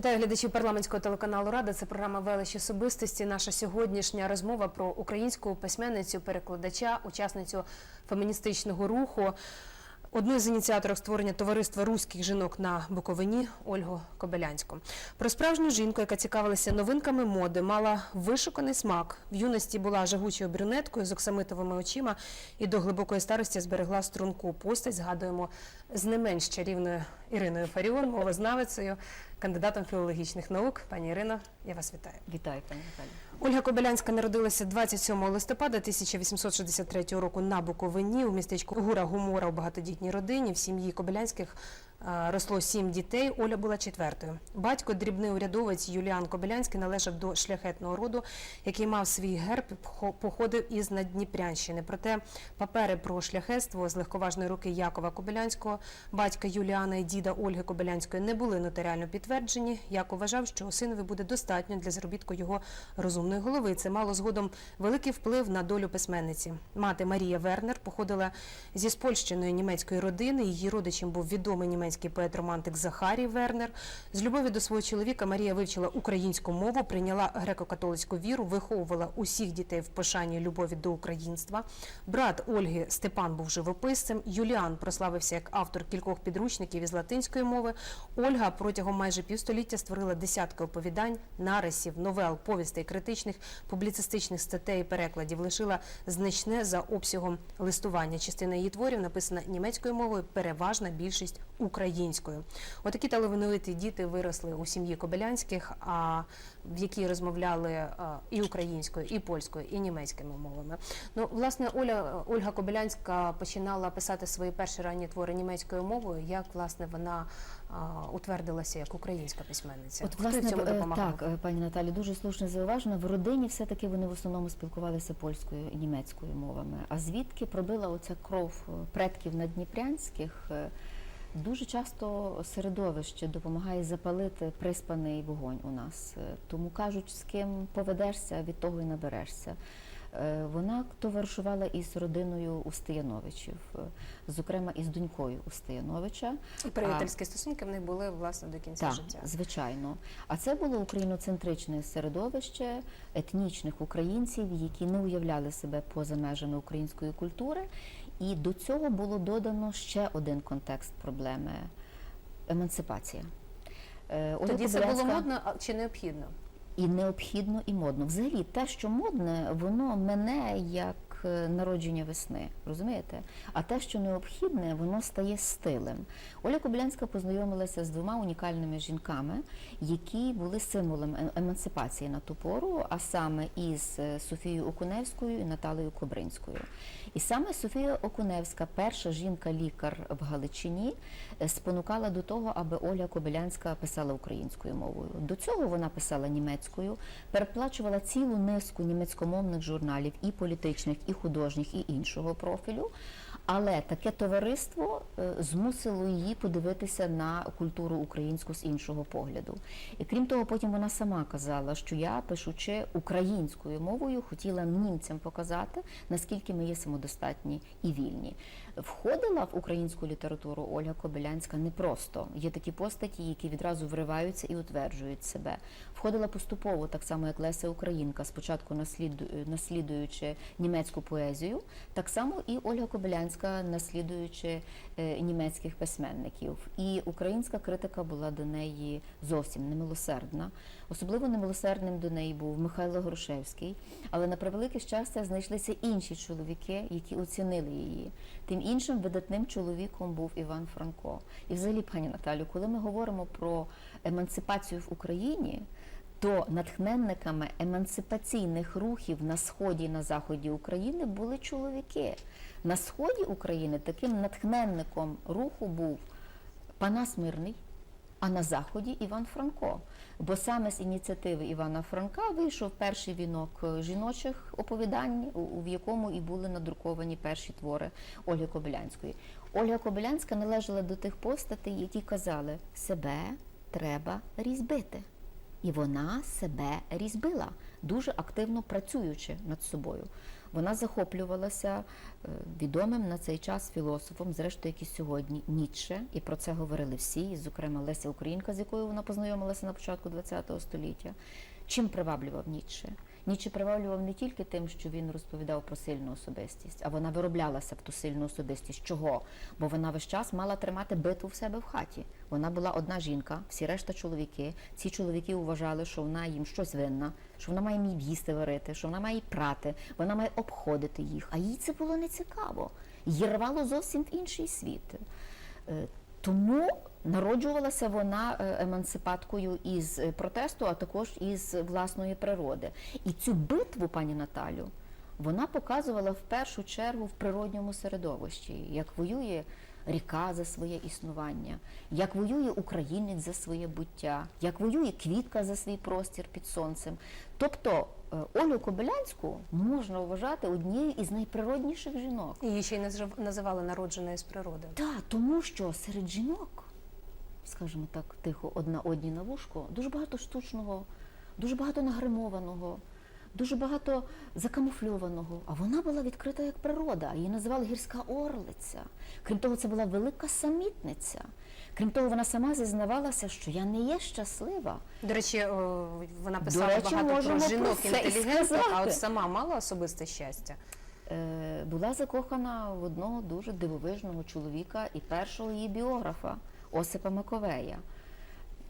Вітаю глядачів парламентського телеканалу Рада. Це програма Велич особистості. Наша сьогоднішня розмова про українську письменницю, перекладача, учасницю феміністичного руху. Одну з ініціаторів створення товариства руських жінок на Буковині Ольгу Кобилянську. Про справжню жінку, яка цікавилася новинками моди, мала вишуканий смак. В юності була жагучою брюнеткою з оксамитовими очима і до глибокої старості зберегла струнку постать. Згадуємо з не менш чарівною Іриною Фаріон, мовознавицею, кандидатом філологічних наук. Пані Ірино, я вас вітаю. Вітаю, пані Наталі. Ольга Кобилянська народилася 27 листопада 1863 року на Буковині у містечку Гура Гумора у багатодітній родині. В сім'ї Кобилянських росло сім дітей. Оля була четвертою. Батько, дрібний урядовець Юліан Кобилянський, належав до шляхетного роду, який мав свій герб, походив із Надніпрянщини. Проте папери про шляхетство з легковажної руки Якова Кобилянського, батька Юліана і діда Ольги Кобилянської не були нотаріально підтверджені. Яков вважав, що синові буде достатньо для заробітку його розумної голови. Це мало згодом великий вплив на долю письменниці. Мати Марія Вернер походила зі спольщеної німецької родини. Її родичем був відомий німецький поет-романтик Захарій Вернер. З любові до свого чоловіка Марія вивчила українську мову, прийняла греко-католицьку віру, виховувала усіх дітей в пошані любові до українства. Брат Ольги Степан був живописцем. Юліан прославився як автор кількох підручників із латинської мови. Ольга протягом майже півстоліття створила десятки оповідань, нарисів, новел, повістей, критичних, публіцистичних статей і перекладів. Лишила значне за обсягом листування. Частина її творів написана німецькою мовою, переважна більшість українською. Отакі талановиті діти виросли у сім'ї Кобилянських, а в якій розмовляли і українською, і польською, і німецькими мовами. Ну, власне, Оля Ольга Кобилянська починала писати свої перші ранні твори німецькою мовою. Як власне вона утвердилася як українська письменниця? От власне цьому е, допомагав? так, е, пані Наталі, дуже слушно зауважено. В родині все-таки вони в основному спілкувалися польською і німецькою мовами. А звідки пробила оця кров е, предків надніпрянських? Дуже часто середовище допомагає запалити приспаний вогонь у нас. Е, Тому кажуть, з ким поведешся, від того і наберешся. Е, Вона товаришувала із родиною Устияновичів, е, зокрема із донькою Устияновича. І приятельські стосунки в них були власне до кінця Так, життя. звичайно. А це було україноцентричне середовище етнічних українців, які не уявляли себе поза межами української культури. І до цього було додано ще один контекст проблеми емансипація. Е, Тоді це було модно чи необхідно? і необхідно, і модно. Взагалі, те, що модне, воно мене як е, народження весни, розумієте? А те, що необхідне, воно стає стилем. Оля Кобилянська познайомилася з двома унікальними жінками, які були символом е- емансипації на ту пору, а саме із е, Софією Окуневською і Наталею Кобринською. І саме Софія Окуневська, перша жінка-лікар в Галичині, спонукала до того, аби Оля Кобилянська писала українською мовою. До цього вона писала німецькою, переплачувала цілу низку німецькомовних журналів, і політичних, і художніх, і іншого профілю. Але таке товариство е, змусило її подивитися на культуру українську з іншого погляду. І крім того, потім вона сама казала, що я, пишучи українською мовою, хотіла німцям показати, наскільки ми є самодостатні і вільні. Входила в українську літературу Ольга Кобилянська непросто. Є такі постаті, які відразу вриваються і утверджують себе. Входила поступово, так само як Леся Українка, спочатку наслідуючи німецьку поезію, так само і Ольга Кобилянська, наслідуючи е, німецьких письменників. І українська критика була до неї зовсім немилосердна. Особливо немилосердним до неї був Михайло Грушевський. Але на превелике щастя знайшлися інші чоловіки, які оцінили її. Тим іншим видатним чоловіком був Іван Франко. І взагалі, пані Наталю, коли ми говоримо про емансипацію в Україні, то натхненниками емансипаційних рухів на сході і на заході України були чоловіки. На сході України таким натхненником руху був Панас Мирний, а на заході Іван Франко. Бо саме з ініціативи Івана Франка вийшов перший вінок е, жіночих оповідань, в якому і були надруковані перші твори Ольги Кобилянської. Ольга Кобилянська належала до тих постатей, які казали, себе треба різьбити. І вона себе різьбила, дуже активно працюючи над собою. Вона захоплювалася е, відомим на цей час філософом, зрештою, як і сьогодні, Ніцше, і про це говорили всі, і, зокрема Леся Українка, з якою вона познайомилася на початку ХХ століття. Чим приваблював Ніцше? Ніцше приваблював не тільки тим, що він розповідав про сильну особистість, а вона вироблялася в ту сильну особистість. Чого? Бо вона весь час мала тримати битву в себе в хаті. Вона була одна жінка, всі решта чоловіки. Ці чоловіки вважали, що вона їм щось винна, що вона має їм їсти варити, що вона має прати, вона має обходити їх. А їй це було не цікаво. Її рвало зовсім в інший світ. Е, Тому народжувалася вона е, емансипаткою із е, протесту, а також із власної природи. І цю битву, пані Наталю, вона показувала в першу чергу в природньому середовищі, як воює ріка за своє існування, як воює українець за своє буття, як воює квітка за свій простір під сонцем. Тобто е, Олю Кобилянську можна вважати однією із найприродніших жінок. Її ще й називали народженою з природи. Так, тому що серед жінок, скажімо так, тихо, одна одній на вушко, дуже багато штучного, дуже багато нагримованого, дуже багато закамуфльованого. А вона була відкрита як природа. Її називали гірська орлиця. Крім того, це була велика самітниця. Крім того, вона сама зізнавалася, що я не є щаслива. До речі, о, вона писала речі, багато про жінок інтелігентних, а от сама мала особисте щастя. Е, була закохана в одного дуже дивовижного чоловіка і першого її біографа Осипа Маковея.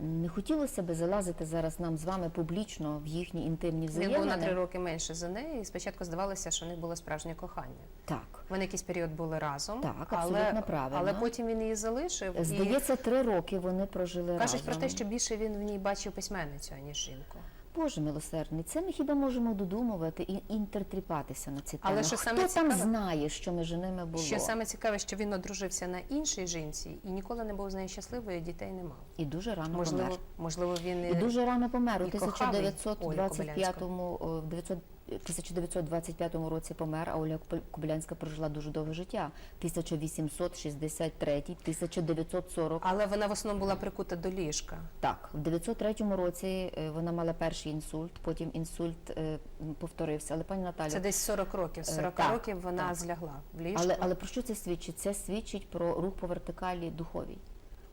Не хотілося би залазити зараз нам з вами публічно в їхні інтимні Він був на три роки менше за неї, і спочатку здавалося, що в них було справжнє кохання. Так. Вони якийсь період були разом, Так, але, правильно. але потім він її залишив. Здається, три роки вони прожили і кажуть про те, що більше він в ній бачив письменницю, аніж жінку. Боже милосердний, це ми хіба можемо додумувати і інтертріпатися на ці Але що що Хто саме там цікаве- знає, що між ними було? Що саме цікаве, що він одружився на іншій жінці і ніколи не був з нею щасливою, і дітей не мав. І дуже рано Можливо, помер. можливо, він І дуже рано помер. У і кохав він Олю 1925 о, в 900 1925 році помер, а Оля Коб- Кобилянська прожила дуже довге життя. 1863 1940 Але вона в основному була прикута до ліжка. Так, в 903 році е, вона мала перший інсульт, потім інсульт е, повторився. Але пані Наталю, Це десь 40 років. З Е, 40 так, років вона так. злягла в ліжку. але, але про що це свідчить? Це свідчить про рух по вертикалі духовій.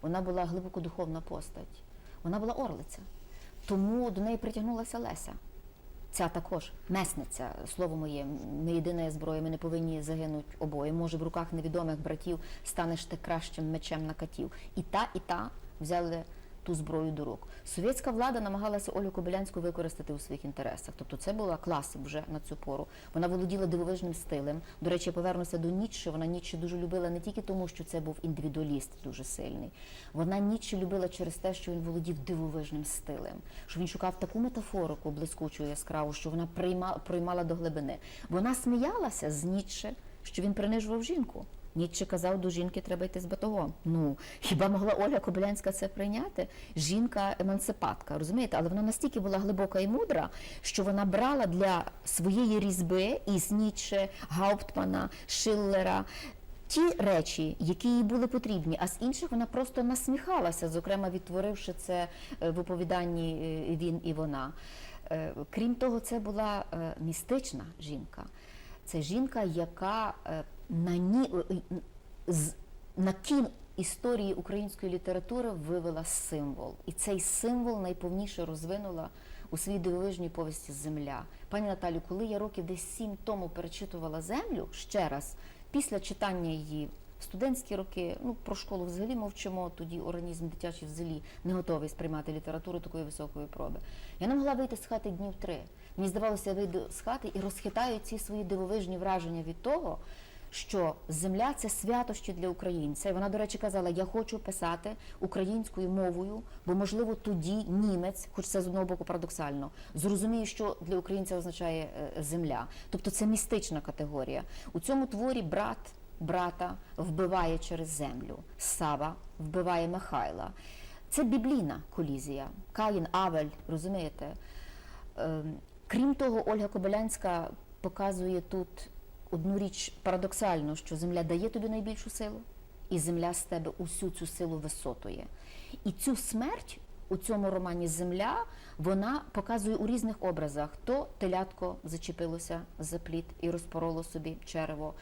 Вона була глибоко духовна постать. Вона була орлиця. Тому до неї притягнулася Леся. Ця також месниця, слово моє, не єдина зброя, ми не повинні загинути обоє. Може, в руках невідомих братів станеш ти кращим мечем на катів. І та, і та взяли ту зброю до рук. Совєтська влада намагалася Олю Кобилянську використати у своїх інтересах. Тобто це була класик вже на цю пору. Вона володіла дивовижним стилем. До речі, я повернуся до Ніцше. Вона Ніцше дуже любила не тільки тому, що це був індивідуаліст дуже сильний. Вона Ніцше любила через те, що він володів дивовижним стилем, що він шукав таку метафорику блискучу яскраву, що вона прийма, приймала до глибини. Вона сміялася з Ніцше, що він принижував жінку. Ніцше казав, до жінки треба йти з батогом. Ну, хіба могла Оля Кобилянська це прийняти? Жінка емансипатка, розумієте? Але вона настільки була глибока і мудра, що вона брала для своєї різьби із Ніцше, Гауптмана, Шиллера. Ті речі, які їй були потрібні, а з інших вона просто насміхалася, зокрема відтворивши це е, в оповіданні е, він і вона. Е, Крім того, це була містична жінка. Це жінка, яка е, на ні е, е, на кін історії української літератури вивела символ. І цей символ найповніше розвинула у своїй дивовижній повісті Земля. Пані Наталю, коли я років десь сім тому перечитувала землю ще раз, після читання її студентські роки, ну про школу взагалі мовчимо, тоді організм дитячий взагалі не готовий сприймати літературу такої високої проби. Я не могла вийти з хати днів три. Мені здавалося, я вийду з хати і розхитаю ці свої дивовижні враження від того, що земля це святощі для українця. І вона, до речі, казала: я хочу писати українською мовою, бо можливо тоді німець, хоч це з одного боку парадоксально, зрозуміє, що для українця означає е, земля. Тобто це містична категорія. У цьому творі брат брата вбиває через землю, Сава вбиває Михайла. Це біблійна колізія. Каїн, Авель, розумієте? Ем, Крім того, Ольга Кобилянська показує тут одну річ парадоксальну, що земля дає тобі найбільшу силу, і земля з тебе усю цю силу висотує. І цю смерть у цьому романі Земля вона показує у різних образах: то телятко зачепилося за плід і розпороло собі черево.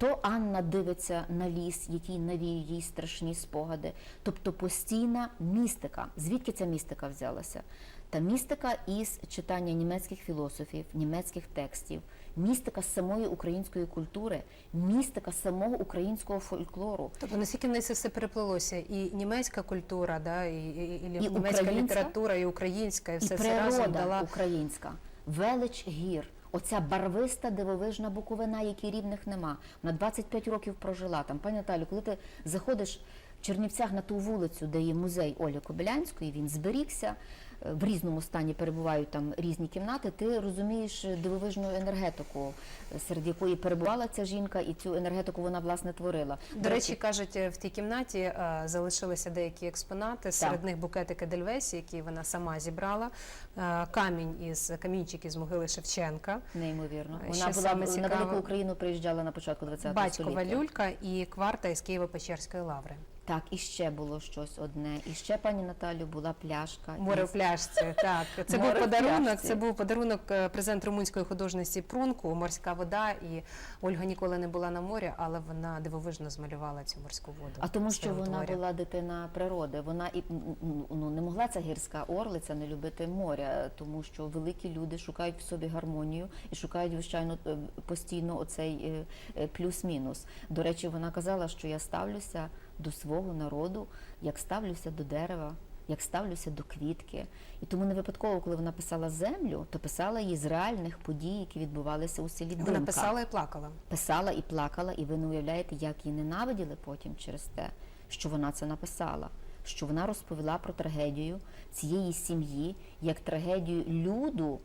То Анна дивиться на ліс, який навіює їй страшні спогади. Тобто постійна містика. Звідки ця містика взялася? Та містика із читання німецьких філософів, німецьких текстів, містика самої української культури, містика самого українського фольклору. Тобто наскільки в неї це все переплилося, і німецька культура, да, і, і, і, І німецька література, і українська, і І все це разом дала українська, велич гір, оця барвиста дивовижна буковина, якій рівних нема. Вона 25 років прожила там. Пані Наталю, коли ти заходиш в Чернівцях на ту вулицю, де є музей Олі Кобилянської, він зберігся. е, В різному стані перебувають там різні кімнати. Ти розумієш е, дивовижну енергетику, е, серед якої перебувала ця жінка, і цю енергетику вона власне творила. До речі, кажуть, в тій кімнаті е, залишилися деякі експонати. Серед них букетики Дельвесі, які вона сама зібрала. е, Камінь із камінчик із могили Шевченка, неймовірно. Ще Вона була на велику Україну приїжджала на початку 20 батькова століття. люлька і кварта із Києво-Печерської лаври. Так, і ще було щось одне. І ще пані Наталю була пляшка. Море в пляшці. Так, це був подарунок. Це був подарунок презент румунської художниці Прунку, морська вода. І Ольга ніколи не була на морі, але вона дивовижно змалювала цю морську воду. А тому, що вона творі. була дитина природи, вона і ну не могла ця гірська орлиця не любити моря, тому що великі люди шукають в собі гармонію і шукають звичайно е, постійно оцей е, е, плюс-мінус. До речі, вона казала, що я ставлюся до свого народу, як ставлюся до дерева. Як ставлюся до квітки, і тому не випадково, коли вона писала землю, то писала її з реальних подій, які відбувалися у селі Думка. Вона писала і плакала. писала і плакала, і ви не уявляєте, як її ненавиділи потім через те, що вона це написала, що вона розповіла про трагедію цієї сім'ї як трагедію люду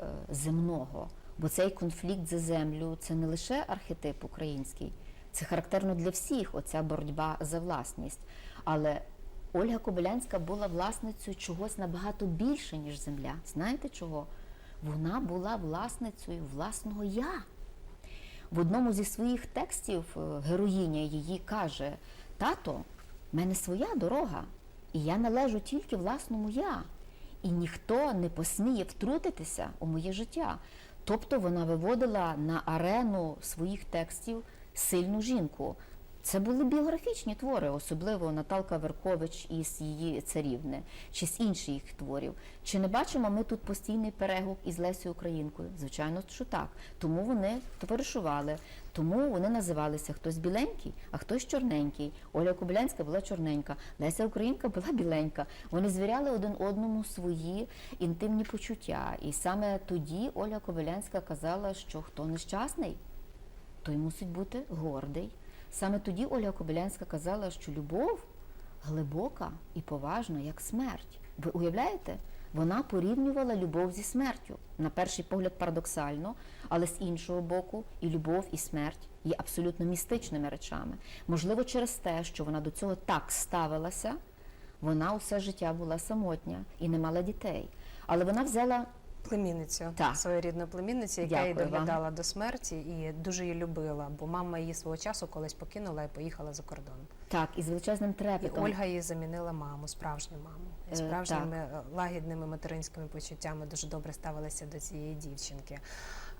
е, земного. Бо цей конфлікт за землю це не лише архетип український, це характерно для всіх, оця боротьба за власність. Але Ольга Кобилянська була власницею чогось набагато більше, ніж земля. Знаєте чого? Вона була власницею власного я. В одному зі своїх текстів е, героїня її каже: Тато, в мене своя дорога, і я належу тільки власному я, і ніхто не посміє втрутитися у моє життя. Тобто вона виводила на арену своїх текстів сильну жінку. Це були біографічні твори, особливо Наталка Веркович із її царівни, чи з інших їх творів. Чи не бачимо ми тут постійний перегук із Лесею Українкою? Звичайно, що так. Тому вони товаришували, тому вони називалися хтось біленький, а хтось чорненький. Оля Кобилянська була чорненька, Леся Українка була біленька. Вони звіряли один одному свої інтимні почуття. І саме тоді Оля Кобилянська казала, що хто нещасний, той мусить бути гордий. Саме тоді Оля Кобилянська казала, що любов глибока і поважна, як смерть. Ви уявляєте? Вона порівнювала любов зі смертю. На перший погляд парадоксально, але з іншого боку, і любов, і смерть є абсолютно містичними речами. Можливо, через те, що вона до цього так ставилася, вона усе життя була самотня і не мала дітей. Але вона взяла Племінницю, Так. своєрідну племінницю, яка її доглядала вам. до смерті і дуже її любила, бо мама її свого часу колись покинула і поїхала за кордон. так і з величезним І. Ольга її замінила маму, справжню маму. І Е, справжніми е, лагідними материнськими почуттями дуже добре ставилася до цієї дівчинки.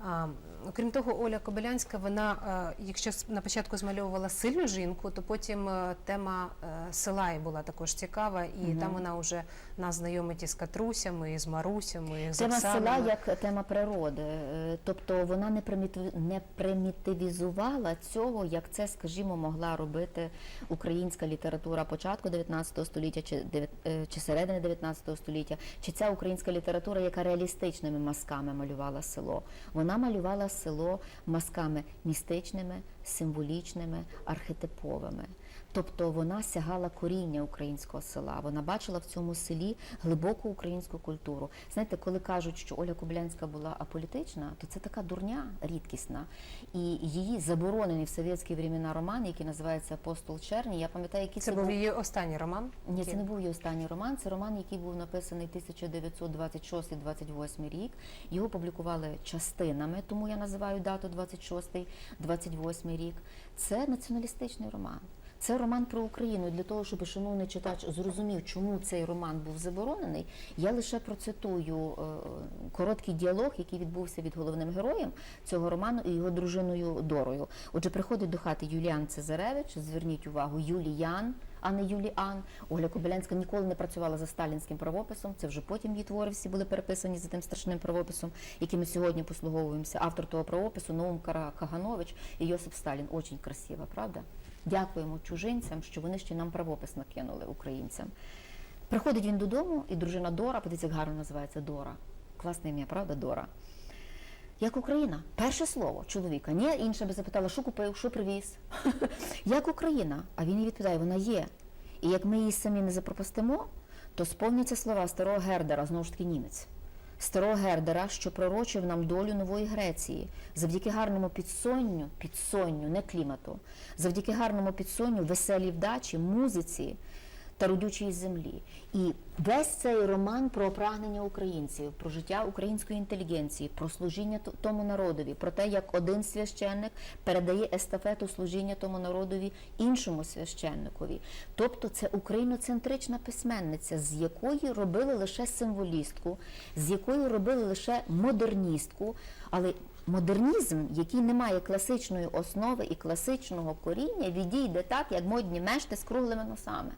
А, окрім того, Оля Кобилянська, вона, е, якщо на початку змальовувала сильну жінку, то потім е, тема е, села їй була також цікава, і там вона вже нас знайомить із Катрусями, із Марусями, із Тема села як тема природи, тобто вона не примітив- не примітивізувала цього, як це, скажімо, могла робити українська література початку 19 століття чи чи середини 19 століття, чи ця українська література, яка реалістичними мазками малювала село. Вона малювала село мазками містичними, символічними, архетиповими. Тобто вона сягала коріння українського села. Вона бачила в цьому селі глибоку українську культуру. Знаєте, коли кажуть, що Оля Кублянська була аполітична, то це така дурня рідкісна. І її заборонений в совєтські времена роман, який називається Апостол Черні. Я пам'ятаю, який Це був її останній роман. ні, це не був її останній роман. Це роман, який був написаний 1926-28 рік. Його публікували частинами, тому я називаю дату 26-28 рік. Це націоналістичний роман. Це роман про Україну. Для того, щоб шановний читач зрозумів, чому цей роман був заборонений, я лише процитую е, короткий діалог, який відбувся від головним героєм цього роману і його дружиною Дорою. Отже, приходить до хати Юліан Цезаревич. Зверніть увагу, Юліян. А не Юліан. Оля Кобилянська ніколи не працювала за сталінським правописом. Це вже потім її твори всі були переписані за тим страшним правописом, яким ми сьогодні послуговуємося. Автор того правопису Наум Каганович і Йосип Сталін. Очень красиво, правда? Дякуємо чужинцям, що вони ще нам правопис накинули українцям. Приходить він додому, і дружина Дора, подивіться, як гарно називається Дора. Класне ім'я, правда, Дора. Як Україна? Перше слово чоловіка. Ні, інша би запитала, що купив, що привіз. Як Україна? А він їй відповідає, вона є. І як ми її самі не запропастимо, то сповняться слова старого Гердера, знову ж таки німець. Старого Гердера, що пророчив нам долю нової Греції, завдяки гарному підсонню, підсонню, не клімату, завдяки гарному підсонню, веселій вдачі, музиці та родючої землі. І весь цей роман про прагнення українців, про життя української інтелігенції, про служіння тому народові, про те, як один священник передає естафету служіння тому народові іншому священникові. Тобто це україноцентрична письменниця, з якої робили лише символістку, з якої робили лише модерністку, але Модернізм, який не має класичної основи і класичного коріння, відійде так, як модні мешти з круглими носами.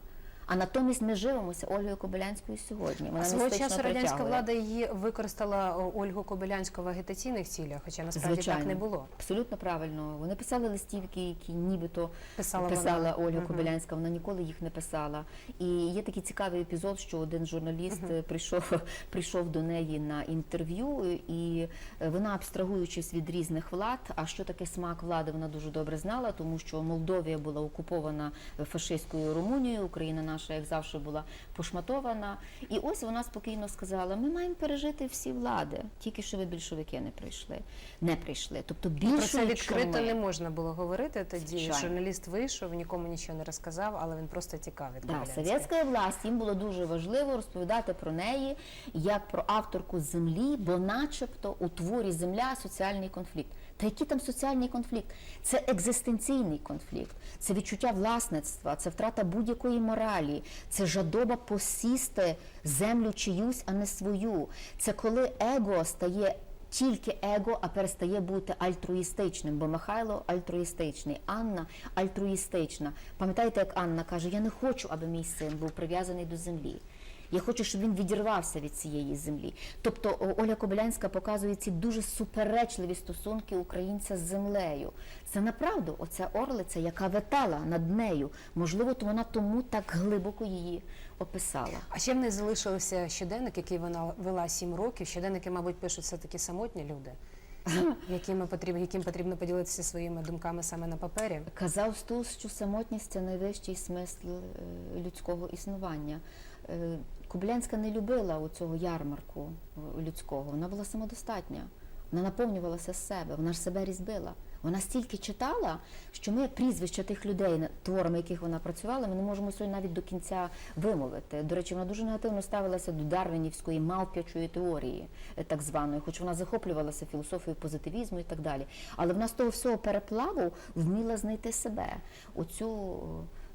А натомість ми живемося Ольгою Кобилянською сьогодні. Вона свого часу радянська влада її використала Ольгу Кобилянську в агітаційних цілях, хоча насправді Звичайно, так не було. Абсолютно правильно. Вони писали листівки, які нібито Писала писала. Ольга Мгм. Кобилянська. Вона ніколи їх не писала. І є такий цікавий епізод, що один журналіст е, прийшов, прийшов до неї на інтерв'ю, і е, вона, абстрагуючись від різних влад, а що таке смак влади, вона дуже добре знала, тому що Молдовія була окупована фашистською Румунією, Україна наша, як завжди, була пошматована. І ось вона спокійно сказала: ми маємо пережити всі влади, тільки що ви більшовики не прийшли. Не прийшли. Тобто Про більше це відкрито ми. не можна було говорити тоді. Звичайно. Журналіст вийшов, нікому нічого не розказав, але він просто тікав від Да, совєтська власть їм було дуже важливо розповідати про неї як про авторку землі, бо, начебто, у творі земля соціальний конфлікт. Та який там соціальний конфлікт? Це екзистенційний конфлікт, це відчуття власництва, це втрата будь-якої моралі, це жадоба посісти землю чиюсь, а не свою. Це коли его стає тільки его, а перестає бути альтруїстичним, бо Михайло альтруїстичний, Анна альтруїстична. Пам'ятаєте, як Анна каже: Я не хочу, аби мій син був прив'язаний до землі. Я хочу, щоб він відірвався від цієї землі. Тобто Оля Кобилянська показує ці дуже суперечливі стосунки українця з землею. Це направду оця орлиця, яка витала над нею. Можливо, то вона тому так глибоко її описала. А ще в неї залишився щоденник, який вона вела сім років. Щоденники, мабуть, пишуть все таки самотні люди, якими потрібно, яким потрібно поділитися своїми думками саме на папері. Казав Стус, що самотність це найвищий смисл е, людського існування. Е, Кублянська не любила у цього ярмарку е, людського. Вона була самодостатня. Вона наповнювалася з себе, вона ж себе різбила. Вона стільки читала, що ми прізвища тих людей, творами яких вона працювала, ми не можемо сьогодні навіть до кінця вимовити. До речі, вона дуже негативно ставилася до дарвінівської мавп'ячої теорії, е, так званої, хоч вона захоплювалася філософією позитивізму і так далі. Але вона з того всього переплаву вміла знайти себе. Оцю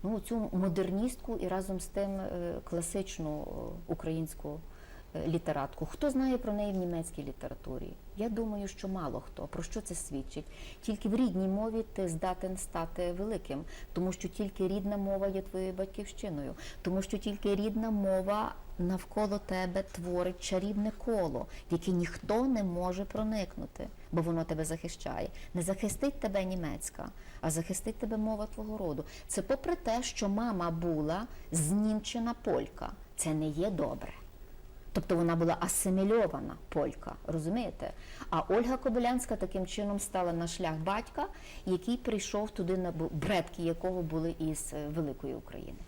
ну, цю модерністку і разом з тим е, класичну е, українську е, літератку. Хто знає про неї в німецькій літературі? Я думаю, що мало хто. Про що це свідчить? Тільки в рідній мові ти здатен стати великим, тому що тільки рідна мова є твоєю батьківщиною, тому що тільки рідна мова навколо тебе творить чарівне коло, в яке ніхто не може проникнути, бо воно тебе захищає. Не захистить тебе німецька, а захистить тебе мова твого роду. Це попри те, що мама була знімчена полька. Це не є добре. Тобто вона була асимільована полька, розумієте? А Ольга Кобилянська таким чином стала на шлях батька, який прийшов туди на предки якого були із е, великої України.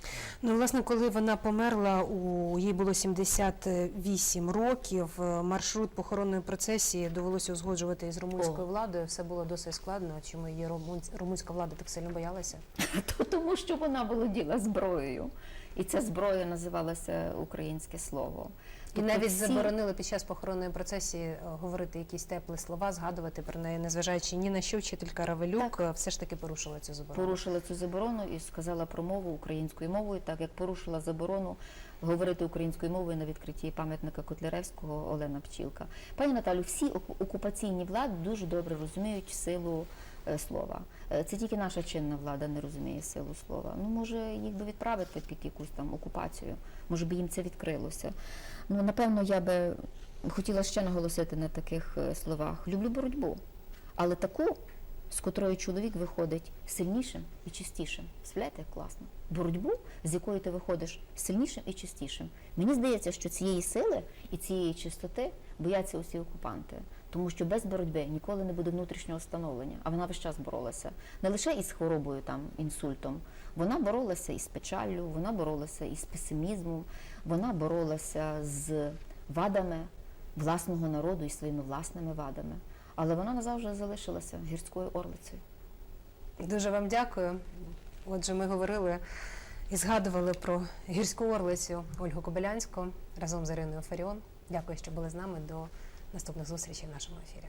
Ну, власне, коли вона померла, у їй було 78 років. е, Маршрут похоронної процесії довелося узгоджувати із румунською О. владою. Все було досить складно. Чому її румун- румунська влада так сильно боялася? То тому, що вона володіла зброєю. І ця зброя називалася українське слово. І Тобто навіть всі- заборонили під час похоронної процесії е, говорити якісь теплі слова, згадувати про неї, незважаючи ні на що вчителька Равелюк е, все ж таки порушила цю заборону. порушила цю заборону і сказала промову українською мовою, так як порушила заборону говорити українською мовою на відкритті пам'ятника Котляревського Олена Пчілка. Пані Наталю, всі оку- окупаційні влади дуже добре розуміють силу слова. Е, Це тільки наша чинна влада не розуміє силу слова. Ну може їх би відправити під якусь там окупацію, може би їм це відкрилося. Ну напевно, я би хотіла ще наголосити на таких е, словах. Люблю боротьбу, але таку з котрої чоловік виходить сильнішим і чистішим. Справляєте, як класно. Боротьбу, з якої ти виходиш сильнішим і чистішим. Мені здається, що цієї сили і цієї чистоти бояться усі окупанти. Тому що без боротьби ніколи не буде внутрішнього становлення, а вона весь час боролася не лише із хворобою, там інсультом. Вона боролася із печаллю, вона боролася із песимізмом, вона боролася з вадами власного народу і своїми власними вадами. Але вона назавжди залишилася гірською орлицею. Дуже вам дякую. Отже, ми говорили і згадували про гірську орлицю Ольгу Кобилянську разом з Іриною Фаріон. Дякую, що були з нами. До наступних зустрічей в нашому ефірі.